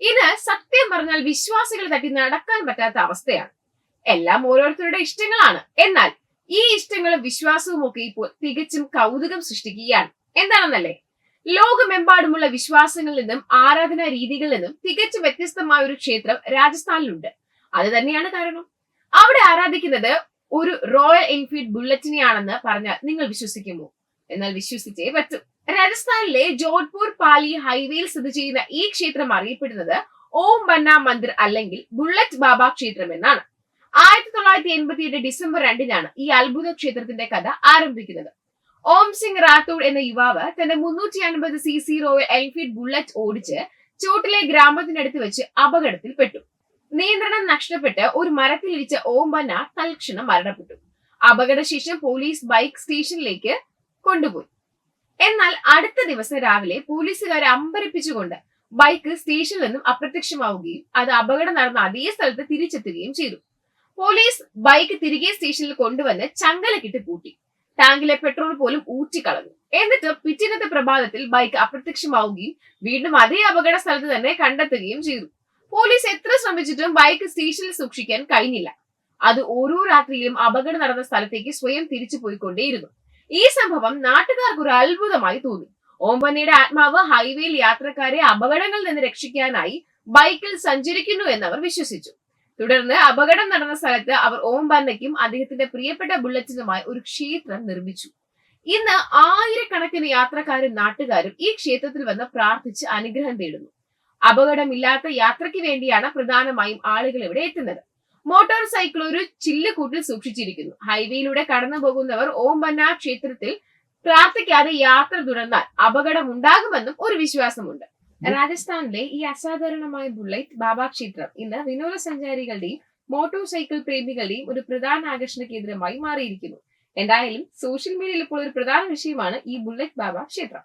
ഇത് സത്യം പറഞ്ഞാൽ വിശ്വാസികൾ തട്ടി നടക്കാൻ പറ്റാത്ത അവസ്ഥയാണ്. എല്ലാം ഓരോരുത്തരുടെ ഇഷ്ടങ്ങളാണ്. എന്നാൽ ഈ ഇഷ്ടങ്ങളും വിശ്വാസവും ഒക്കെ ഇപ്പോൾ തികച്ചും കൗതുകം സൃഷ്ടിക്കുകയാണ്. എന്താണെന്നല്ലേ? ലോകമെമ്പാടുമുള്ള വിശ്വാസങ്ങളിൽ നിന്നും ആരാധനാ രീതികളിൽ നിന്നും തികച്ചും വ്യത്യസ്തമായ ഒരു ക്ഷേത്രം രാജസ്ഥാനിലുണ്ട്. അത് തന്നെയാണ് കാരണം. അവിടെ ആരാധിക്കുന്നത് ഒരു റോയൽ എൻഫീൽഡ് ബുള്ളറ്റിനെയാണെന്ന് പറഞ്ഞാൽ നിങ്ങൾ വിശ്വസിക്കുമോ? എന്നാൽ വിശ്വസിച്ചേ പറ്റൂ. രാജസ്ഥാനിലെ ജോധ്പൂർ പാലി ഹൈവേയിൽ സ്ഥിതി ചെയ്യുന്ന ഈ ക്ഷേത്രം അറിയപ്പെടുന്നത് ഓം ബന്ന മന്ദിർ അല്ലെങ്കിൽ ബുള്ളറ്റ് ബാബ ക്ഷേത്രം എന്നാണ്. ആയിരത്തി തൊള്ളായിരത്തി എൺപത്തി എട്ട് ഡിസംബർ രണ്ടിനാണ് ഈ അത്ഭുത ക്ഷേത്രത്തിന്റെ കഥ ആരംഭിക്കുന്നത്. ഓം സിംഗ് റാത്തോഡ് എന്ന യുവാവ് തന്റെ മുന്നൂറ്റി അൻപത് C C royal Enfield bullet ഓടിച്ച് ചോട്ടിലെ ഗ്രാമത്തിനടുത്ത് വെച്ച് അപകടത്തിൽപ്പെട്ടു നിയന്ത്രണം നഷ്ടപ്പെട്ട് ഒരു മരത്തിലിരിച്ച ഓം ബന്ന തൽക്ഷണം മരണപ്പെട്ടു. അപകടശേഷം പോലീസ് ബൈക്ക് സ്റ്റേഷനിലേക്ക് കൊണ്ടുപോയി. എന്നാൽ അടുത്ത ദിവസം രാവിലെ പോലീസുകാരെ അമ്പരപ്പിച്ചുകൊണ്ട് ബൈക്ക് സ്റ്റേഷനിൽ നിന്നും അപ്രത്യക്ഷമാവുകയും അത് അപകടം നടന്ന അതേ സ്ഥലത്ത് തിരിച്ചെത്തുകയും ചെയ്തു. പോലീസ് ബൈക്ക് തിരികെ സ്റ്റേഷനിൽ കൊണ്ടുവന്ന് ചങ്ങലക്കിട്ട് പൂട്ടി. ടാങ്കിലെ പെട്രോൾ പോലും ഊറ്റിക്കളഞ്ഞു. എന്നിട്ട് പിറ്റേന്നത്തെ പ്രഭാതത്തിൽ ബൈക്ക് അപ്രത്യക്ഷമാവുകയും വീണ്ടും അതേ അപകട സ്ഥലത്ത് തന്നെ കണ്ടെത്തുകയും ചെയ്തു. പോലീസ് എത്ര ശ്രമിച്ചിട്ടും ബൈക്ക് സ്റ്റേഷനിൽ സൂക്ഷിക്കാൻ കഴിഞ്ഞില്ല. അത് ഓരോ രാത്രിയിലും അപകടം നടന്ന സ്ഥലത്തേക്ക് സ്വയം തിരിച്ചു പോയിക്കൊണ്ടേയിരുന്നു. ഈ സംഭവം നാട്ടുകാർക്ക് ഒരു അത്ഭുതമായി തോന്നി. ഓമ്പന്നയുടെ ആത്മാവ് ഹൈവേയിൽ യാത്രക്കാരെ അപകടങ്ങളിൽ നിന്ന് രക്ഷിക്കാനായി ബൈക്കിൽ സഞ്ചരിക്കുന്നു എന്ന് അവർ വിശ്വസിച്ചു. തുടർന്ന് അപകടം നടന്ന സ്ഥലത്ത് അവർ ഓം ബന്നയ്ക്കും അദ്ദേഹത്തിന്റെ പ്രിയപ്പെട്ട ബുള്ളറ്റിനുമായി ഒരു ക്ഷേത്രം നിർമ്മിച്ചു. ഇന്ന് ആയിരക്കണക്കിന് യാത്രക്കാരും നാട്ടുകാരും ഈ ക്ഷേത്രത്തിൽ വന്ന് പ്രാർത്ഥിച്ച് അനുഗ്രഹം തേടുന്നു. അപകടമില്ലാത്ത യാത്രയ്ക്ക് വേണ്ടിയാണ് പ്രധാനമായും ആളുകൾ ഇവിടെ എത്തുന്നത്. മോട്ടോർ സൈക്കിൾ ഒരു ചില്ലുകൂട്ടിൽ സൂക്ഷിച്ചിരിക്കുന്നു. ഹൈവേയിലൂടെ കടന്നു പോകുന്നവർ ഓം ബന്ന ക്ഷേത്രത്തിൽ പ്രാർത്ഥിക്കാതെ യാത്ര തുടർന്നാൽ അപകടം ഉണ്ടാകുമെന്നും ഒരു വിശ്വാസമുണ്ട്. രാജസ്ഥാനിലെ ഈ അസാധാരണമായ ബുള്ളറ്റ് ബാബാ ക്ഷേത്രം ഇന്ന് വിനോദസഞ്ചാരികളുടെയും മോട്ടോർ സൈക്കിൾ പ്രേമികളുടെയും ഒരു പ്രധാന ആകർഷണ കേന്ദ്രമായി മാറിയിരിക്കുന്നു. എന്തായാലും സോഷ്യൽ മീഡിയയിൽ ഇപ്പോൾ ഒരു പ്രധാന വിഷയമാണ് ഈ ബുള്ളറ്റ് ബാബാ ക്ഷേത്രം.